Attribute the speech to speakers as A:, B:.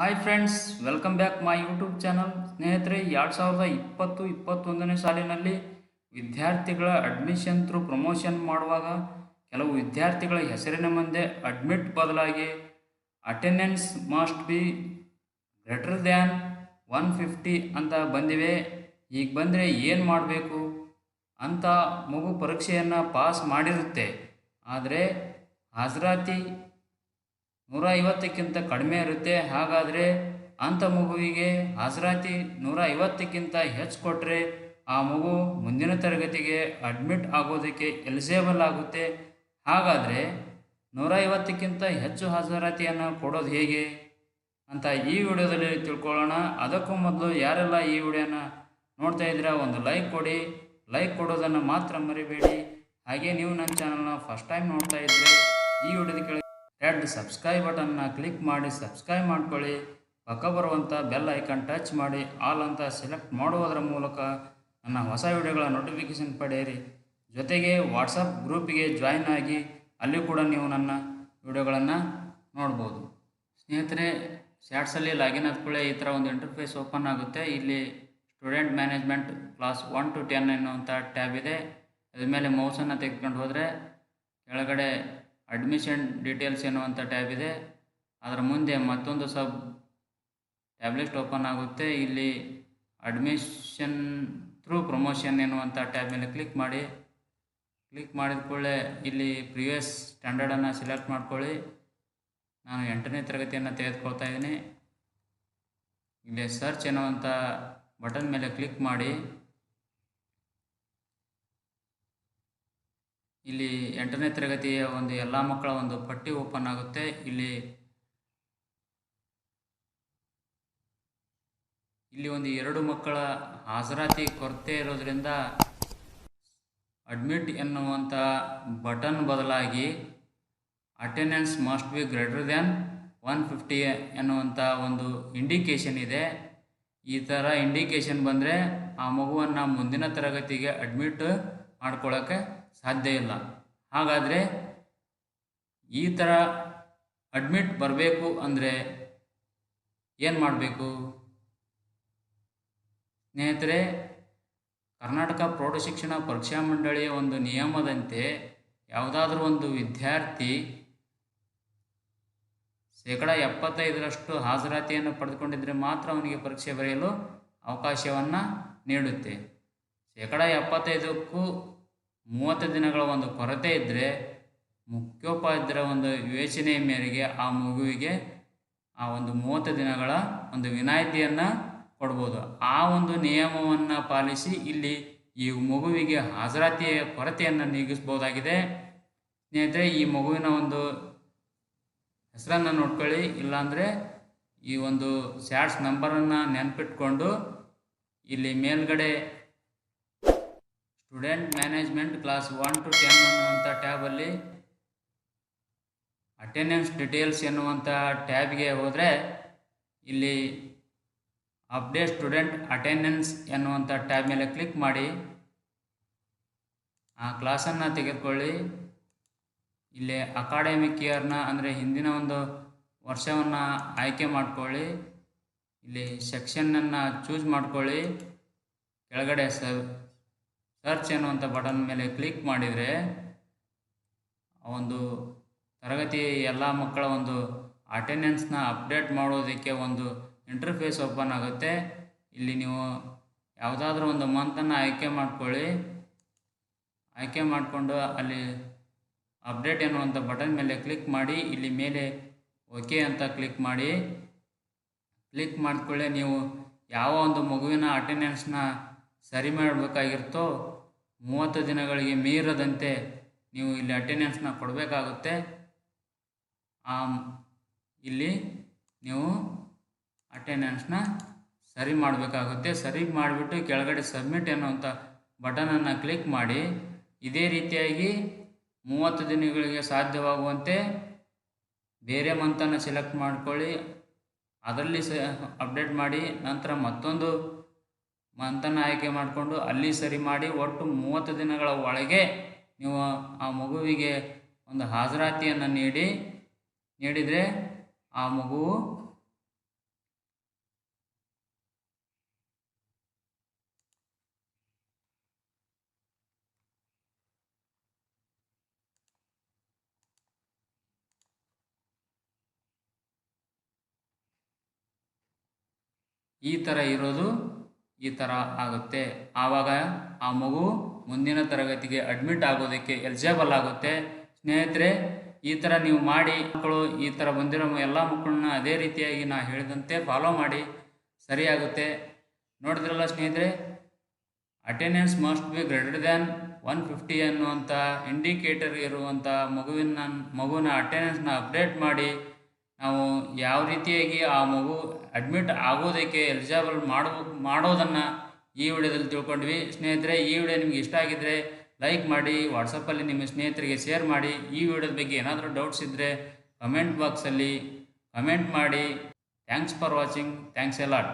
A: Hi friends welcome back my YouTube channel ಸ್ನೇಹಿತರೆ, ಎರಡು ಸಾವಿರದ ಇಪ್ಪತ್ತು, ಇಪ್ಪತ್ತೊಂದನೇ ಸಾಲಿನಲ್ಲಿ ವಿದ್ಯಾರ್ಥಿಗಳ ಅಡ್ಮಿಷನ್ ಥ್ರೂ ಪ್ರಮೋಷನ್ ಮಾಡುವಾಗ ಕೆಲವು ವಿದ್ಯಾರ್ಥಿಗಳ ಹೆಸರಿನ ಮುಂದೆ ಅಡ್ಮಿಟ್ ಬದಲಾಗಿ attendance must be greater than one fifty ಅಂತ ಬಂದಿವೆ. ಈಗ ಬಂದರೆ ಏನು ಮಾಡಬೇಕು ಅಂತ ಮಗು ಪರೀಕ್ಷೆಯನ್ನು ಪಾಸ್ ಮಾಡಿರುತ್ತೆ. ಆದರೆ ಹಾಜರಾತಿ ನೂರ ಐವತ್ತಕ್ಕಿಂತ ಕಡಿಮೆ ಇರುತ್ತೆ. ಹಾಗಾದರೆ ಅಂಥ ಮಗುವಿಗೆ ಹಾಜರಾತಿ ನೂರ ಐವತ್ತಕ್ಕಿಂತ ಹೆಚ್ಚು ಕೊಟ್ಟರೆ ಆ ಮಗು ಮುಂದಿನ ತರಗತಿಗೆ ಅಡ್ಮಿಟ್ ಆಗೋದಕ್ಕೆ ಎಲಿಜಿಬಲ್ ಆಗುತ್ತೆ. ಹಾಗಾದರೆ ನೂರ ಐವತ್ತಕ್ಕಿಂತ ಹೆಚ್ಚು ಹಾಜರಾತಿಯನ್ನು ಕೊಡೋದು ಹೇಗೆ? ಅಂತ ಈ ವಿಡಿಯೋದಲ್ಲಿ ತಿಳ್ಕೊಳ್ಳೋಣ. ಅದಕ್ಕೂ ಮೊದಲು ಯಾರೆಲ್ಲ ಈ ವಿಡಿಯೋನ ನೋಡ್ತಾ ಇದ್ದೀರಾ, ಒಂದು ಲೈಕ್ ಕೊಡಿ. ಲೈಕ್ ಕೊಡೋದನ್ನು ಮಾತ್ರ ಮರಿಬೇಡಿ. ಹಾಗೆ ನೀವು ನನ್ನ ಚಾನಲ್ನ ಫಸ್ಟ್ ಟೈಮ್ ನೋಡ್ತಾ ಇದ್ದರೆ ಈ ವಿಡಿಯೋದ ಕೆಳಗೆ ರೆಡ್ ಸಬ್ಸ್ಕ್ರೈಬ್ ಬಟನ್ನ ಕ್ಲಿಕ್ ಮಾಡಿ ಸಬ್ಸ್ಕ್ರೈಬ್ ಮಾಡ್ಕೊಳ್ಳಿ. ಪಕ್ಕ ಬರುವಂಥ ಬೆಲ್ ಐಕಾನ್ ಟಚ್ ಮಾಡಿ, ಆಲ್ ಅಂತ ಸೆಲೆಕ್ಟ್ ಮಾಡುವುದರ ಮೂಲಕ ನನ್ನ ಹೊಸ ವಿಡಿಯೋಗಳ ನೋಟಿಫಿಕೇಷನ್ ಪಡೆಯಿರಿ. ಜೊತೆಗೆ ವಾಟ್ಸಪ್ ಗ್ರೂಪಿಗೆ ಜಾಯಿನ್ ಆಗಿ ಅಲ್ಲಿ ಕೂಡ ನೀವು ನನ್ನ ವಿಡಿಯೋಗಳನ್ನು ನೋಡ್ಬೋದು. ಸ್ನೇಹಿತರೆ ಸ್ಯಾಟ್ಸಲ್ಲಿ ಲಾಗಿನ್ ಆದ್ಕೊಳ್ಳೆ ಈ ಥರ ಒಂದು ಇಂಟರ್ಫೇಸ್ ಓಪನ್ ಆಗುತ್ತೆ. ಇಲ್ಲಿ student management class one to ten ಎನ್ನುವಂಥ ಟ್ಯಾಬ್ ಇದೆ. ಅದ್ರ ಮೇಲೆ ಮೌಸನ್ನು ತೆಗೆದುಕೊಂಡು ಹೋದರೆ ಕೆಳಗಡೆ ಅಡ್ಮಿಷನ್ ಡೀಟೇಲ್ಸ್ ಎನ್ನುವಂಥ ಟ್ಯಾಬ್ ಇದೆ. ಅದರ ಮುಂದೆ ಮತ್ತೊಂದು ಸಬ್ ಟ್ಯಾಬ್ಲೆಟ್ ಓಪನ್ ಆಗುತ್ತೆ. ಇಲ್ಲಿ ಅಡ್ಮಿಷನ್ ಥ್ರೂ ಪ್ರಮೋಷನ್ ಎನ್ನುವಂಥ ಟ್ಯಾಬ್ ಮೇಲೆ ಕ್ಲಿಕ್ ಮಾಡಿ. ಕ್ಲಿಕ್ ಮಾಡಿದ ಕೂಡಲೇ ಇಲ್ಲಿ ಪ್ರಿವಿಯಸ್ ಸ್ಟ್ಯಾಂಡರ್ಡನ್ನು ಸೆಲೆಕ್ಟ್ ಮಾಡ್ಕೊಳ್ಳಿ. ನಾನು ಎಂಟನೇ ತರಗತಿಯನ್ನು ತೆಗೆದುಕೊಳ್ತಾ ಇದ್ದೀನಿ. ಇಲ್ಲಿ ಸರ್ಚ್ ಎನ್ನುವಂಥ ಬಟನ್ ಮೇಲೆ ಕ್ಲಿಕ್ ಮಾಡಿ. ಇಲ್ಲಿ ಎಂಟನೇ ತರಗತಿಯ ಒಂದು ಎಲ್ಲ ಮಕ್ಕಳ ಒಂದು ಪಟ್ಟಿ ಓಪನ್ ಆಗುತ್ತೆ. ಇಲ್ಲಿ ಇಲ್ಲಿ ಒಂದು ಎರಡು ಮಕ್ಕಳ ಹಾಜರಾತಿ ಕೊರತೆ ಇರೋದ್ರಿಂದ ಅಡ್ಮಿಟ್ ಎನ್ನುವಂಥ ಬಟನ್ ಬದಲಾಗಿ attendance must be greater than one fifty ಎನ್ನುವಂಥ ಒಂದು ಇಂಡಿಕೇಶನ್ ಇದೆ. ಈ ಥರ ಇಂಡಿಕೇಶನ್ ಬಂದರೆ ಆ ಮಗುವನ್ನು ಮುಂದಿನ ತರಗತಿಗೆ ಅಡ್ಮಿಟ್ ಮಾಡ್ಕೊಳ್ಳೋಕ್ಕೆ ಸಾಧ್ಯ ಇಲ್ಲ. ಹಾಗಾದರೆ ಈ ಥರ ಅಡ್ಮಿಟ್ ಬರಬೇಕು ಅಂದರೆ ಏನು ಮಾಡಬೇಕು? ಸ್ನೇಹಿತರೆ, ಕರ್ನಾಟಕ ಪ್ರೌಢಶಿಕ್ಷಣ ಪರೀಕ್ಷಾ ಮಂಡಳಿಯ ಒಂದು ನಿಯಮದಂತೆ ಯಾವುದಾದ್ರೂ ಒಂದು ವಿದ್ಯಾರ್ಥಿ ಶೇಕಡ ಎಪ್ಪತ್ತೈದರಷ್ಟು ಹಾಜರಾತಿಯನ್ನು ಪಡೆದುಕೊಂಡಿದ್ದರೆ ಮಾತ್ರ ಅವನಿಗೆ ಪರೀಕ್ಷೆ ಬರೆಯಲು ಅವಕಾಶವನ್ನು ನೀಡುತ್ತೆ. ಶೇಕಡ ಎಪ್ಪತ್ತೈದಕ್ಕೂ ಮೂವತ್ತು ದಿನಗಳ ಒಂದು ಕೊರತೆ ಇದ್ದರೆ ಮುಖ್ಯೋಪಾಧ್ಯಾಯರ ಒಂದು ಯೋಚನೆಯ ಮೇರೆಗೆ ಆ ಮಗುವಿಗೆ ಆ ಒಂದು ಮೂವತ್ತು ದಿನಗಳ ಒಂದು ವಿನಾಯಿತಿಯನ್ನು ಕೊಡ್ಬೋದು. ಆ ಒಂದು ನಿಯಮವನ್ನು ಪಾಲಿಸಿ ಇಲ್ಲಿ ಈ ಮಗುವಿಗೆ ಹಾಜರಾತಿಯ ಕೊರತೆಯನ್ನು ನೀಗಿಸ್ಬೋದಾಗಿದೆ. ಸ್ನೇಹಿತರೆ, ಈ ಮಗುವಿನ ಒಂದು ಹೆಸರನ್ನು ನೋಡ್ಕೊಳ್ಳಿ. ಇಲ್ಲಾಂದರೆ ಈ ಒಂದು ಸ್ಯಾಟ್ಸ್ ನಂಬರನ್ನು ನೆನಪಿಟ್ಕೊಂಡು ಇಲ್ಲಿ ಮೇಲ್ಗಡೆ student management class one to ten ಅನ್ನುವಂಥ ಟ್ಯಾಬಲ್ಲಿ ಅಟೆಂಡೆನ್ಸ್ ಡಿಟೇಲ್ಸ್ ಎನ್ನುವಂಥ ಟ್ಯಾಬ್ಗೆ ಹೋದರೆ ಇಲ್ಲಿ ಅಪ್ಡೇಟ್ ಸ್ಟೂಡೆಂಟ್ ಅಟೆಂಡೆನ್ಸ್ ಎನ್ನುವಂಥ ಟ್ಯಾಬ್ ಮೇಲೆ ಕ್ಲಿಕ್ ಮಾಡಿ, ಆ ಕ್ಲಾಸನ್ನು ತೆಗೆದುಕೊಳ್ಳಿ. ಇಲ್ಲಿ ಅಕಾಡೆಮಿಕ್ ಇಯರ್ನ ಅಂದರೆ ಹಿಂದಿನ ಒಂದು ವರ್ಷವನ್ನು ಆಯ್ಕೆ ಮಾಡಿಕೊಳ್ಳಿ. ಇಲ್ಲಿ ಸೆಕ್ಷನ್ನನ್ನು ಚೂಸ್ ಮಾಡ್ಕೊಳ್ಳಿ. ಕೆಳಗಡೆ ಸರ್ ಸರ್ಚ್ ಎನ್ನುವಂಥ ಬಟನ್ ಮೇಲೆ ಕ್ಲಿಕ್ ಮಾಡಿದರೆ ಒಂದು ತರಗತಿ ಎಲ್ಲ ಮಕ್ಕಳ ಒಂದು ಅಟೆಂಡೆನ್ಸ್ನ ಅಪ್ಡೇಟ್ ಮಾಡೋದಕ್ಕೆ ಒಂದು ಇಂಟರ್ಫೇಸ್ ಓಪನ್ ಆಗುತ್ತೆ. ಇಲ್ಲಿ ನೀವು ಯಾವುದಾದ್ರೂ ಒಂದು ಮಂತನ್ನು ಆಯ್ಕೆ ಮಾಡ್ಕೊಳ್ಳಿ. ಆಯ್ಕೆ ಮಾಡಿಕೊಂಡು ಅಲ್ಲಿ ಅಪ್ಡೇಟ್ ಎನ್ನುವಂಥ ಬಟನ್ ಮೇಲೆ ಕ್ಲಿಕ್ ಮಾಡಿ, ಇಲ್ಲಿ ಮೇಲೆ ಓಕೆ ಅಂತ ಕ್ಲಿಕ್ ಮಾಡಿ. ಕ್ಲಿಕ್ ಮಾಡಿಕೊಳ್ಳೆ, ನೀವು ಯಾವ ಒಂದು ಮಗುವಿನ ಅಟೆಂಡೆನ್ಸ್ನ ಸರಿ ಮಾಡಬೇಕಾಗಿರುತ್ತೋ ಮೂವತ್ತು ದಿನಗಳಿಗೆ ಮೀರದಂತೆ ನೀವು ಇಲ್ಲಿ ಅಟೆಂಡೆನ್ಸ್ನ ಕೊಡಬೇಕಾಗುತ್ತೆ. ಆ, ಇಲ್ಲಿ ನೀವು ಅಟೆಂಡೆನ್ಸ್ನ ಸರಿ ಮಾಡಬೇಕಾಗುತ್ತೆ. ಸರಿ ಮಾಡಿಬಿಟ್ಟು ಕೆಳಗಡೆ ಸಬ್ಮಿಟ್ ಎನ್ನುವಂಥ ಬಟನನ್ನು ಕ್ಲಿಕ್ ಮಾಡಿ, ಇದೇ ರೀತಿಯಾಗಿ ಮೂವತ್ತು ದಿನಗಳಿಗೆ ಸಾಧ್ಯವಾಗುವಂತೆ ಬೇರೆ ಮಂತನ್ನು ಸೆಲೆಕ್ಟ್ ಮಾಡ್ಕೊಳ್ಳಿ. ಅದರಲ್ಲಿ ಸ ಅಪ್ಡೇಟ್ ಮಾಡಿ, ನಂತರ ಮತ್ತೊಂದು ಮಂತನ್ನು ಆಯ್ಕೆ ಮಾಡಿಕೊಂಡು ಅಲ್ಲಿ ಸರಿ ಮಾಡಿ ಒಟ್ಟು ಮೂವತ್ತು ದಿನಗಳ ಒಳಗೆ ನೀವು ಆ ಮಗುವಿಗೆ ಒಂದು ಹಾಜರಾತಿಯನ್ನು ನೀಡಿ, ನೀಡಿದರೆ ಆ ಮಗು ಈ ಥರ ಇರೋದು ಈ ಥರ ಆಗುತ್ತೆ. ಆವಾಗ ಆ ಮಗು ಮುಂದಿನ ತರಗತಿಗೆ ಅಡ್ಮಿಟ್ ಆಗೋದಕ್ಕೆ ಎಲಿಜಿಬಲ್ ಆಗುತ್ತೆ. ಸ್ನೇಹಿತರೆ, ಈ ಥರ ನೀವು ಮಾಡಿ, ಮಕ್ಕಳು ಈ ಥರ ಬಂದಿರೋ ಎಲ್ಲ ಮಕ್ಕಳನ್ನ ಅದೇ ರೀತಿಯಾಗಿ ನಾ ಹೇಳಿದಂತೆ ಫಾಲೋ ಮಾಡಿ ಸರಿಯಾಗುತ್ತೆ ನೋಡಿದ್ರಲ್ಲ ಸ್ನೇಹಿತರೆ attendance must be greater than one fifty ಅನ್ನುವಂಥ ಇಂಡಿಕೇಟರ್ ಇರುವಂಥ ಮಗುವಿನ ಮಗುವಿನ ಅಟೆಂಡೆನ್ಸ್ನ ಅಪ್ಡೇಟ್ ಮಾಡಿ ನಾವು ಯಾವ ರೀತಿಯಾಗಿ ಆ ಮಗು ಅಡ್ಮಿಟ್ ಆಗೋದಕ್ಕೆ ಎಲಿಜಿಬಲ್ ಮಾಡಬೇಕು ಮಾಡೋದನ್ನು ಈ ವಿಡಿಯೋದಲ್ಲಿ ತಿಳ್ಕೊಂಡ್ವಿ. ಸ್ನೇಹಿತರೆ, ಈ ವಿಡಿಯೋ ನಿಮ್ಗೆ ಇಷ್ಟ ಆಗಿದ್ದರೆ ಲೈಕ್ ಮಾಡಿ ವಾಟ್ಸಪ್ಪಲ್ಲಿ ನಿಮ್ಮ ಸ್ನೇಹಿತರಿಗೆ ಶೇರ್ ಮಾಡಿ. ಈ ವಿಡಿಯೋದ ಬಗ್ಗೆ ಏನಾದರೂ ಡೌಟ್ಸ್ ಇದ್ದರೆ ಕಮೆಂಟ್ ಬಾಕ್ಸಲ್ಲಿ ಕಮೆಂಟ್ ಮಾಡಿ. Thanks for watching thanks a lot